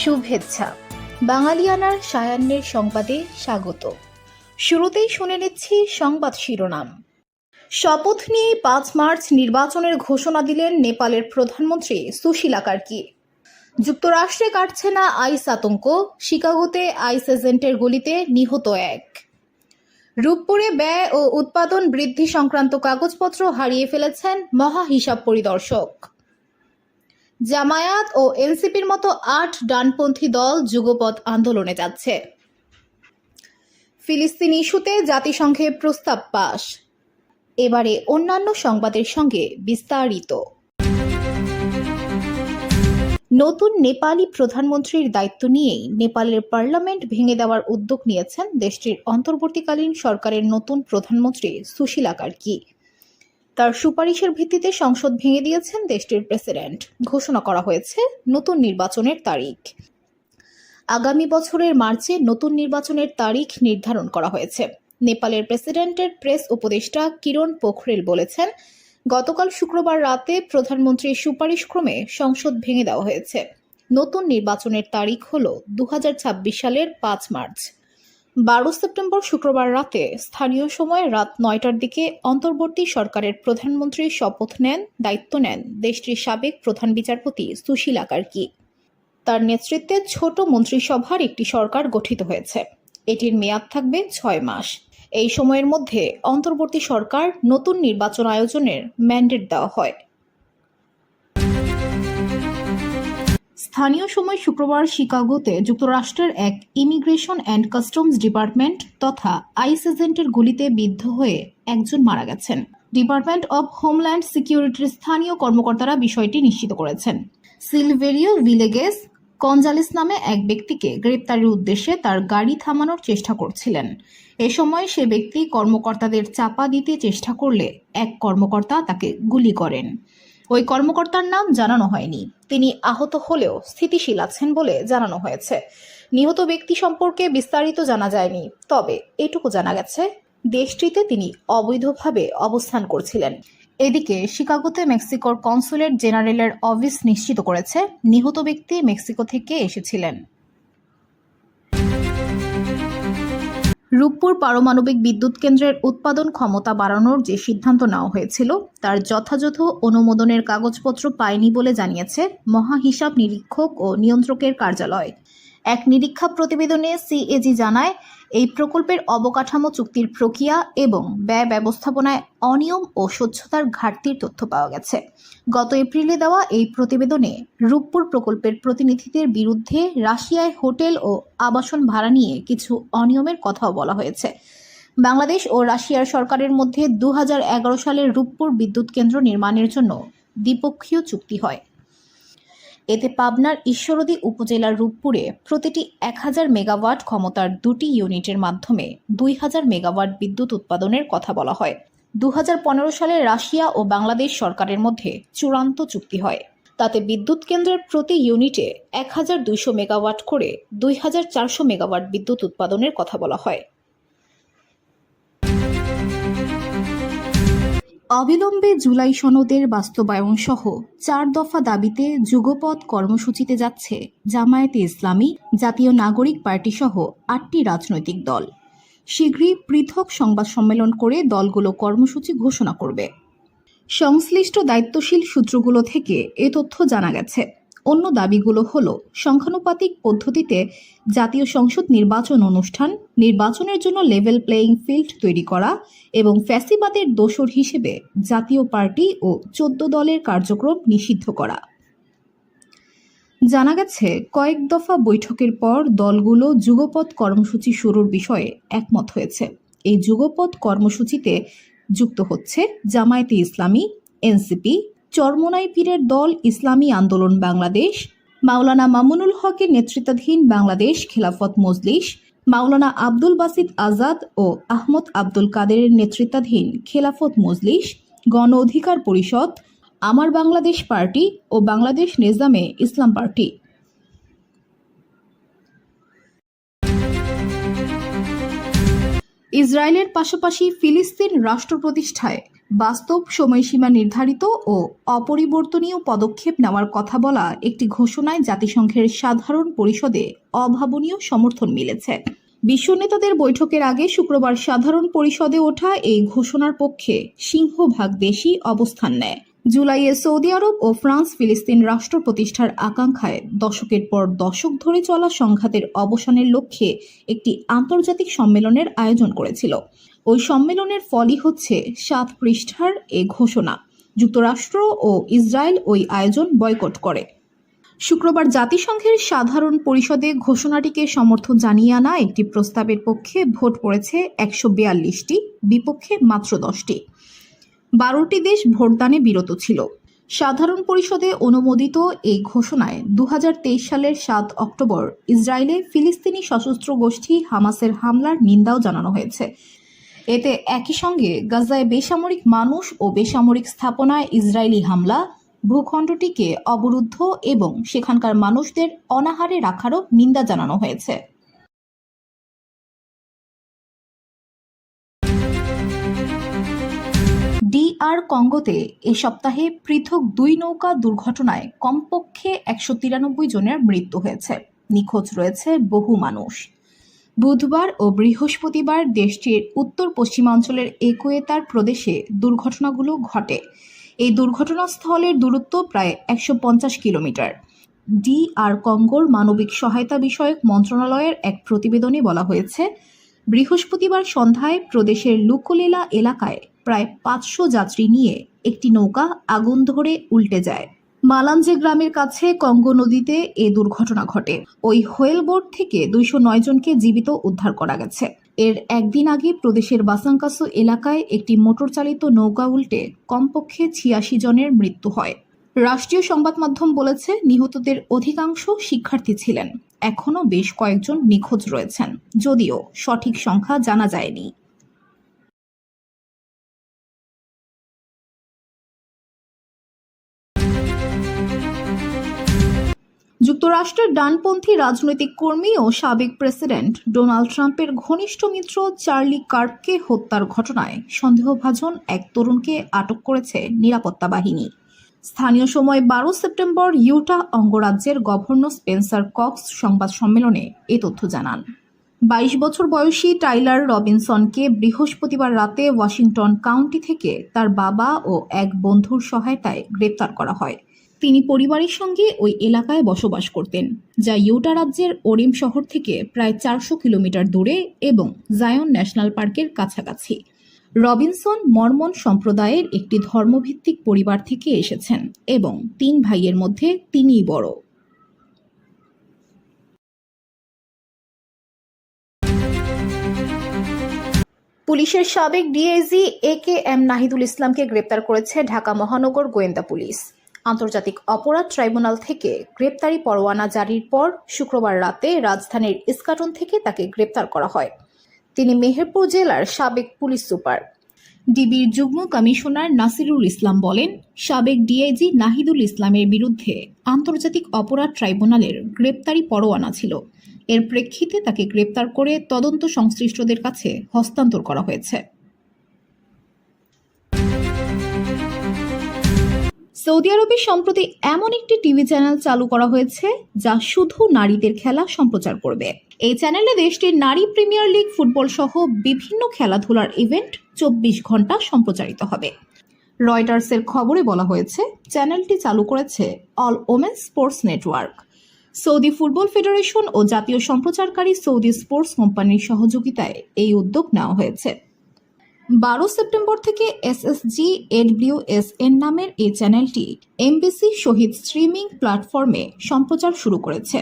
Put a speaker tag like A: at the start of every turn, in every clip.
A: শুভেচ্ছা। বাঙালিয়ানার সায়ান্নের সংবাদে স্বাগত। শুরুতেই শুনে নিচ্ছি সংবাদ শিরোনাম। শপথ নিয়ে পাঁচ মার্চ নির্বাচনের ঘোষণা দিলেন নেপালের প্রধানমন্ত্রী সুশীলা কার্কি। যুক্তরাষ্ট্রে কাটছে না আইস আতঙ্ক, শিকাগোতে আইস এজেন্টের গুলিতে নিহত এক। রূপপুরে ব্যয় ও উৎপাদন বৃদ্ধি সংক্রান্ত কাগজপত্র হারিয়ে ফেলেছেন মহা হিসাব পরিদর্শক। জামায়াত ও এনসিপির মতো আট ডানপন্থী দল যুগপৎ আন্দোলনে যাচ্ছে। ফিলিস্তিন ইস্যুতে জাতিসংঘে প্রস্তাব পাশ। এবারে অন্যান্য সংবাদের সঙ্গে বিস্তারিত। নতুন নেপালি প্রধানমন্ত্রীর দায়িত্ব নিয়েই নেপালের পার্লামেন্ট ভেঙে দেওয়ার উদ্যোগ নিয়েছেন দেশটির অন্তর্বর্তীকালীন সরকারের নতুন প্রধানমন্ত্রী সুশীলা কার্কি। তার সুপারিশের ভিত্তিতে সংসদ ভেঙে দিয়েছেন দেশটির প্রেসিডেন্ট। ঘোষণা করা হয়েছে নতুন নির্বাচনের তারিখ। আগামী বছরের মার্চে নতুন নির্বাচনের তারিখ নির্ধারণ করা হয়েছে। নেপালের প্রেসিডেন্টের প্রেস উপদেষ্টা কিরণ পোখরেল বলেছেন, গতকাল শুক্রবার রাতে প্রধানমন্ত্রীর সুপারিশক্রমে সংসদ ভেঙে দেওয়া হয়েছে। নতুন নির্বাচনের তারিখ হল দু হাজার ছাব্বিশ সালের পাঁচ মার্চ। বারো সেপ্টেম্বর শুক্রবার রাতে স্থানীয় সময় রাত নয়টার দিকে অন্তর্বর্তী সরকারের প্রধানমন্ত্রী শপথ নেন, দায়িত্ব নেন দেশটির সাবেক প্রধান বিচারপতি সুশীলা কার্কি। তার নেতৃত্বে ছোট মন্ত্রিসভার একটি সরকার গঠিত হয়েছে। এটির মেয়াদ থাকবে ছয় মাস। এই সময়ের মধ্যে অন্তর্বর্তী সরকার নতুন নির্বাচন আয়োজনের ম্যান্ডেট দেওয়া হয়। স্থানীয় সময় শুক্রবার শিকাগোতে যুক্তরাষ্ট্রের এক ইমিগ্রেশন অ্যান্ড কাস্টমস ডিপার্টমেন্ট তথা আইস এজেন্টের গুলিতে বিদ্ধ হয়ে একজন মারা গেছেন। ডিপার্টমেন্ট অব হোমল্যান্ড সিকিউরিটির স্থানীয় কর্মকর্তারা বিষয়টি নিশ্চিত করেছেন। সিলভেরিও ভিলেগেস কনজালেস নামে এক ব্যক্তিকে গ্রেপ্তারের উদ্দেশ্যে তার গাড়ি থামানোর চেষ্টা করছিলেন। এ সময় সে ব্যক্তি কর্মকর্তাদের চাপা দিতে চেষ্টা করলে এক কর্মকর্তা তাকে গুলি করেন। ওই কর্মকর্তার নাম জানানো হয়নি। তিনি আহত হলেও স্থিতিশীল আছেন বলে জানানো হয়েছে। নিহত ব্যক্তি সম্পর্কে বিস্তারিত জানা যায়নি, তবে এটুকু জানা গেছে, দেশটিতে তিনি অবৈধভাবে অবস্থান করছিলেন। এদিকে শিকাগোতে মেক্সিকোর কনসুলেট জেনারেলের অফিস নিশ্চিত করেছে, নিহত ব্যক্তি মেক্সিকো থেকে এসেছিলেন। রূপপুর পারমাণবিক বিদ্যুৎ কেন্দ্রের উৎপাদন ক্ষমতা বাড়ানোর যে সিদ্ধান্ত নেওয়া হয়েছিল, তার যথাযথ অনুমোদনের কাগজপত্র পায়নি বলে জানিয়েছে মহাহিসাব নিরীক্ষক ও নিয়ন্ত্রকের কার্যালয়। এক নিরীক্ষা প্রতিবেদনে সিএজি জানায় এই প্রকল্পের অবকাঠামো চুক্তির প্রক্রিয়া এবং ব্যয় ব্যবস্থাপনায় অনিয়ম ও স্বচ্ছতার ঘাটতির তথ্য পাওয়া গেছে। গত এপ্রিলে দেওয়া এই প্রতিবেদনে রূপপুর প্রকল্পের প্রতিনিধিদের বিরুদ্ধে রাশিয়ায় হোটেল ও আবাসন ভাড়া নিয়ে কিছু অনিয়মের কথাও বলা হয়েছে। বাংলাদেশ ও রাশিয়ার সরকারের মধ্যে দু হাজার এগারো সালে রূপপুর বিদ্যুৎ কেন্দ্র নির্মাণের জন্য দ্বিপক্ষীয় চুক্তি হয়। এতে পাবনার ঈশ্বরদী উপজেলার রূপপুরে প্রতিটি এক হাজার মেগাওয়াট ক্ষমতার দুটি ইউনিটের মাধ্যমে দুই হাজার মেগাওয়াট বিদ্যুৎ উৎপাদনের কথা বলা হয়। দু হাজার পনেরো সালে রাশিয়া ও বাংলাদেশ সরকারের মধ্যে চূড়ান্ত চুক্তি হয়। তাতে বিদ্যুৎ কেন্দ্রের প্রতি ইউনিটে এক হাজার দুইশো মেগাওয়াট করে দুই হাজার চারশো মেগাওয়াট বিদ্যুৎ উৎপাদনের কথা বলা হয়। অবিলম্বে জুলাই সনদের বাস্তবায়ন সহ চার দফা দাবিতে যুগপথ কর্মসূচিতে যাচ্ছে জামায়াতে ইসলামী, জাতীয় নাগরিক পার্টি সহ আটটি রাজনৈতিক দল। শীঘ্রই পৃথক সংবাদ সম্মেলন করে দলগুলো কর্মসূচি ঘোষণা করবে। সংশ্লিষ্ট দায়িত্বশীল সূত্রগুলো থেকে এ তথ্য জানা গেছে। অন্য দাবিগুলো হল, সংখ্যানুপাতিক পদ্ধতিতে জাতীয় সংসদ নির্বাচন অনুষ্ঠান, নির্বাচনের জন্য লেভেল প্লেয়িং ফিল্ড তৈরি করা এবং ফ্যাসিবাদের দোসর হিসেবে জাতীয় পার্টি ও চোদ্দ দলের কার্যক্রম নিষিদ্ধ করা। জানা গেছে, কয়েক দফা বৈঠকের পর দলগুলো যুগপৎ কর্মসূচি শুরুর বিষয়ে একমত হয়েছে। এই যুগপৎ কর্মসূচিতে যুক্ত হচ্ছে জামায়াতে ইসলামী, এনসিপি চরমোনাই পীরের দল ইসলামী আন্দোলন বাংলাদেশ, মাওলানা মামুনুল হকের নেতৃত্বাধীন বাংলাদেশ খেলাফত মজলিস, মাওলানা আব্দুল বাসিদ আজাদ ও আহমদ আব্দুল কাদেরের নেতৃত্বাধীন খেলাফত মজলিস, গণ অধিকার পরিষদ, আমার বাংলাদেশ পার্টি ও বাংলাদেশ নিজামে ইসলাম পার্টি। ইসরায়েলের পাশাপাশি ফিলিস্তিন রাষ্ট্র প্রতিষ্ঠায় বাস্তব সময়সীমা নির্ধারিত ও অপরিবর্তনীয় পদক্ষেপ নেওয়ার কথা বলা একটি ঘোষণায় জাতিসংঘের সাধারণ পরিষদে অভাবনীয় সমর্থন মিলেছে। বিশ্ব নেতাদের বৈঠকের আগে শুক্রবার সাধারণ পরিষদে ওঠা এই ঘোষণার পক্ষে সিংহভাগ দেশই অবস্থান নেয়। জুলাইয়ে সৌদি আরব ও ফ্রান্স ফিলিস্তিন রাষ্ট্র প্রতিষ্ঠার আকাঙ্ক্ষায় দশকের পর দশক ধরে চলা সংঘাতের অবসানের লক্ষ্যে একটি আন্তর্জাতিক সম্মেলনের আয়োজন করেছিল। ওই সম্মেলনের ফলই হচ্ছে সাত পৃষ্ঠার এ ঘোষণা। যুক্তরাষ্ট্র ও ইসরায়েল ওই আয়োজন বয়কট করে। শুক্রবার জাতিসংঘের সাধারণ পরিষদে ঘোষণাটিকে সমর্থন জানিয়ে আনা একটি প্রস্তাবের পক্ষে ভোট পড়েছে একশো বিয়াল্লিশটি, বিপক্ষে মাত্র দশটি। বারোটি দেশ ভোটদানে বিরত ছিল। সাধারণ পরিষদে অনুমোদিত এই ঘোষণায় দু হাজার তেইশ সালের সাত অক্টোবর ইসরায়েলে ফিলিস্তিনি সশস্ত্র গোষ্ঠী হামাসের হামলার নিন্দাও জানানো হয়েছে। এতে একই সঙ্গে গাজায় বেসামরিক মানুষ ও বেসামরিক স্থাপনায় ইসরায়েলি হামলা, ভূখণ্ডটিকে অবরুদ্ধ এবং সেখানকার মানুষদের অনাহারে রাখারও নিন্দা জানানো হয়েছে। ডিআর কঙ্গোতে এ সপ্তাহে পৃথক দুই নৌকা দুর্ঘটনায় কমপক্ষে একশো তিরানব্বই জনের মৃত্যু হয়েছে। নিখোঁজ রয়েছে বহু মানুষ। বুধবার ও বৃহস্পতিবার দেশটির উত্তর পশ্চিমাঞ্চলের একুয়েতার প্রদেশে দুর্ঘটনাগুলো ঘটে। এই দুর্ঘটনাস্থলের দূরত্ব প্রায় একশো পঞ্চাশ কিলোমিটার। ডি আর কঙ্গোর মানবিক সহায়তা বিষয়ক মন্ত্রণালয়ের এক প্রতিবেদনে বলা হয়েছে, বৃহস্পতিবার সন্ধ্যায় প্রদেশের লুকোলেলা এলাকায় প্রায় পাঁচশো যাত্রী নিয়ে একটি নৌকা আগুন ধরে উল্টে যায়। মালাঞ্জে গ্রামের কাছে কঙ্গো নদীতে এ দুর্ঘটনা ঘটে। ওই হোয়েল বোট থেকে দুইশো নয় জনকে জীবিত উদ্ধার করা গেছে। এর একদিন আগে প্রদেশের বাসাঙ্কাসু এলাকায় একটি মোটর চালিত নৌকা উল্টে কমপক্ষে ছিয়াশি জনের মৃত্যু হয়। রাষ্ট্রীয় সংবাদ মাধ্যম বলেছে, নিহতদের অধিকাংশ শিক্ষার্থী ছিলেন। এখনও বেশ কয়েকজন নিখোঁজ রয়েছেন। যদিও সঠিক সংখ্যা জানা যায়নি। যুক্তরাষ্ট্রের ডানপন্থী রাজনৈতিক কর্মী ও সাবেক প্রেসিডেন্ট ডোনাল্ড ট্রাম্পের ঘনিষ্ঠ মিত্র চার্লি কার্ককে হত্যার ঘটনায় সন্দেহভাজন এক তরুণকে আটক করেছে নিরাপত্তা বাহিনী। স্থানীয় সময় বারো সেপ্টেম্বর ইউটা অঙ্গরাজ্যের গভর্নর স্পেন্সার কক্স সংবাদ সম্মেলনে এ তথ্য জানান। বাইশ বছর বয়সী টাইলার রবিনসনকে বৃহস্পতিবার রাতে ওয়াশিংটন কাউন্টি থেকে তার বাবা ও এক বন্ধুর সহায়তায় গ্রেপ্তার করা হয়। তিনি পরিবারের সঙ্গে ওই এলাকায় বসবাস করতেন, যা ইউটা রাজ্যের ওরিম শহর থেকে প্রায় চারশো কিলোমিটার দূরে এবং জায়ন ন্যাশনাল পার্কের কাছাকাছি। রবিনসন মর্মন সম্প্রদায়ের একটি ধর্মভিত্তিক পরিবার থেকে এসেছেন এবং তিন ভাইয়ের মধ্যে তিনিই বড়। পুলিশের সাবেক DIG A K M Nahidul ইসলামকে গ্রেপ্তার করেছে ঢাকা মহানগর গোয়েন্দা পুলিশ। আন্তর্জাতিক অপরাধ ট্রাইব্যুনাল থেকে গ্রেপ্তারি পরোয়ানা জারির পর শুক্রবার রাতে রাজধানীর ইস্কাটন থেকে তাকে গ্রেপ্তার করা হয়। তিনি মেহেরপুর জেলার সাবেক পুলিশ সুপার। ডিবির যুগ্ম কমিশনার নাসিরুল ইসলাম বলেন, সাবেক ডিআইজি নাহিদুল ইসলামের বিরুদ্ধে আন্তর্জাতিক অপরাধ ট্রাইব্যুনালের গ্রেপ্তারি পরোয়ানা ছিল। এর প্রেক্ষিতে তাকে গ্রেপ্তার করে তদন্ত সংশ্লিষ্টদের কাছে হস্তান্তর করা হয়েছে। সৌদি আরবে সম্প্রতি এমন একটি টিভি চ্যানেল চালু করা হয়েছে যা শুধু নারীদের খেলা সম্প্রচার করবে। এই চ্যানেলে দেশটির নারী প্রিমিয়ার লিগ ফুটবল সহ বিভিন্ন খেলাধুলার ইভেন্ট চব্বিশ ঘণ্টা সম্প্রচারিত হবে। রয়টার্সের খবরে বলা হয়েছে, চ্যানেলটি চালু করেছে all women sports network. Saudi football federation ও জাতীয় সম্প্রচারকারী সৌদি স্পোর্টস কোম্পানির সহযোগিতায় এই উদ্যোগ নেওয়া হয়েছে। বারো সেপ্টেম্বর থেকে এসএসজি এডব্লিউএসএন নামের এই চ্যানেলটি এমবিসি শহীদ স্ট্রিমিং প্ল্যাটফর্মে সম্প্রচার শুরু করেছে।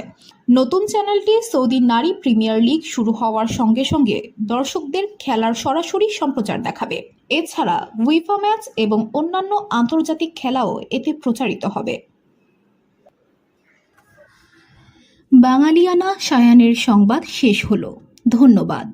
A: নতুন চ্যানেলটি সৌদি নারী প্রিমিয়ার লিগ শুরু হওয়ার সঙ্গে সঙ্গে দর্শকদের খেলার সরাসরি সম্প্রচার দেখাবে। এছাড়া উইফা ম্যাচ এবং অন্যান্য আন্তর্জাতিক খেলাও এতে প্রচারিত হবে। বাঙালিয়ানা সায়ানের সংবাদ শেষ হলো। ধন্যবাদ।